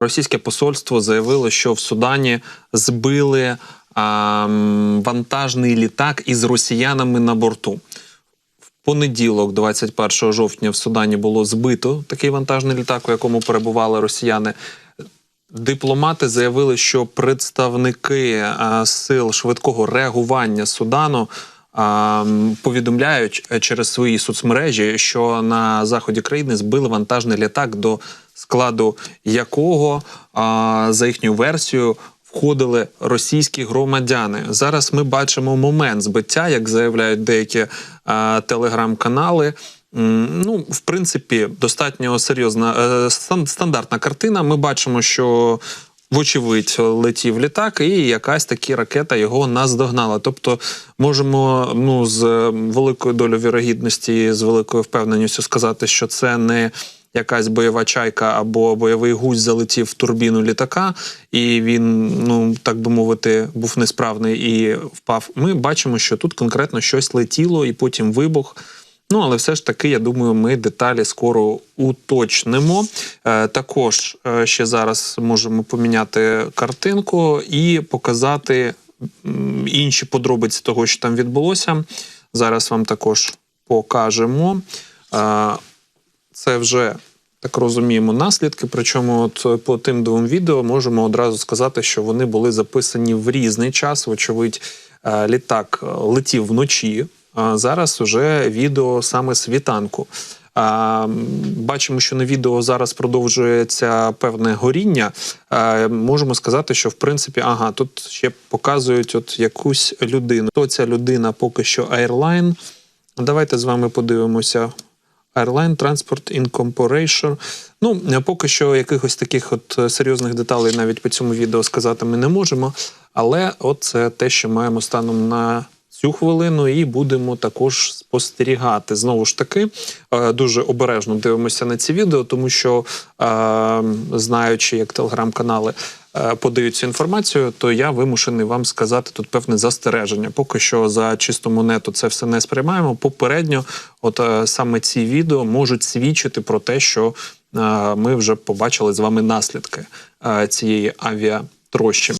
Російське посольство заявило, що в Судані збили а, вантажний літак із росіянами на борту. В понеділок, 21 жовтня, в Судані було збито такий вантажний літак, у якому перебували росіяни. Дипломати заявили, що представники а, сил швидкого реагування Судану повідомляють через свої соцмережі, що на заході країни збили вантажний літак, до складу якого, а, за їхню версією, входили російські громадяни. Зараз ми бачимо момент збиття, як заявляють деякі телеграм-канали. Ну, в принципі, достатньо серйозна е, стандартна картина. Ми бачимо, що вочевидь летів літак, і якась такі ракета його наздогнала. Тобто, можемо ну з е, великою долею вірогідності, з великою впевненістю сказати, що це не якась бойова чайка або бойовий гусь залетів в турбіну літака, і він, ну так би мовити, був несправний і впав. Ми бачимо, що тут конкретно щось летіло, і потім вибух. Ну, але все ж таки, я думаю, ми деталі скоро уточнимо. Е, також е, ще зараз можемо поміняти картинку і показати інші подробиці того, що там відбулося. Зараз вам також покажемо. Е, це вже так розуміємо наслідки. Причому, от по тим двом відео можемо одразу сказати, що вони були записані в різний час. Вочевидь, е, літак летів вночі. А зараз уже відео саме світанку. Бачимо, що на відео зараз продовжується певне горіння. Можемо сказати, що в принципі, ага, тут ще показують от якусь людину. Хто ця людина поки що Airline. Давайте з вами подивимося. Airline Transport Incorporation. Ну, поки що якихось таких от е, серйозних деталей навіть по цьому відео сказати ми не можемо. Але от це те, що маємо станом на цю хвилину, і будемо також спостерігати. Знову ж таки, е, дуже обережно дивимося на ці відео, тому що, е, знаючи, як телеграм-канали подають цю інформацію, то я вимушений вам сказати тут певне застереження. Поки що за чисту монету це все не сприймаємо. Попередньо, от е, саме ці відео можуть свідчити про те, що е, ми вже побачили з вами наслідки е, цієї авіатрощі.